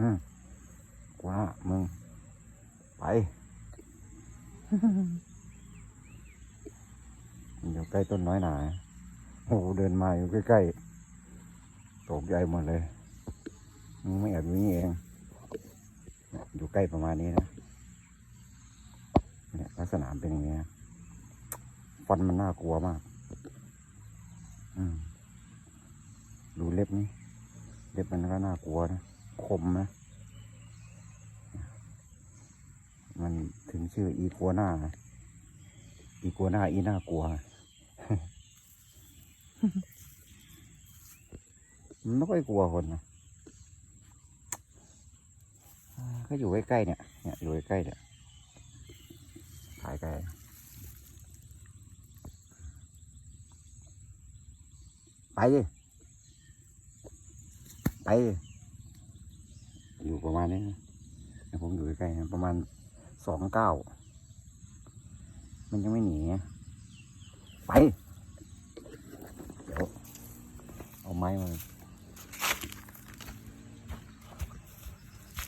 อืมกว่ามึง ไป อยู่ใกล้ต้นน้อยหนาโอ้โหเดินมาอยู่ใกล้ๆตกใจหมดเลยมึงไม่แอบอยู่นี่เองเนี่ยอยู่ใกล้ประมาณนี้นะเนี่ยลักษณะเป็นอย่างนี้นะฟันมันน่ากลัวมากอืมดูเล็บนี่เล็บมันก็น่ากลัวนะ คมนะ มันถึง ชื่ออีกัวหน้า อีกัวหน้าอีน่ากลัว มันไม่ค่อยกลัวคนนะก็อยู่ใกล้ๆเนี่ย เนี่ยอยู่ใกล้ๆเนี่ยถ่ายไกลไปดิ ไปดิอยู่ประมาณนี้ผมอยู่ใกล้ๆประมาณ สองเก้ามันยังไม่หนี ไป เดี๋ยว เอาไม้มา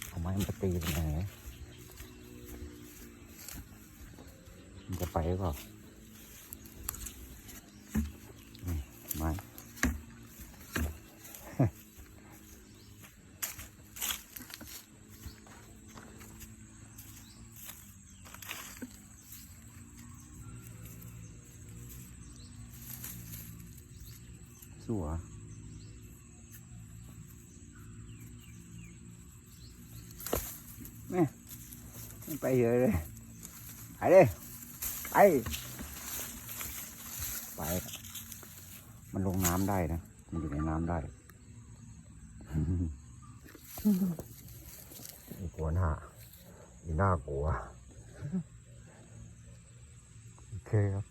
เอาไม้มาตีตรงไหนมันจะไปหรือเปล่านี่ไม้ สู้เหรอแม่ไม่ไปเยอะเลยไปเลยไป ไป มันลงน้ำได้นะ มันอยู่ในน้ำได้อีกลัวหน้าอีน่ากลัว โอเคครับ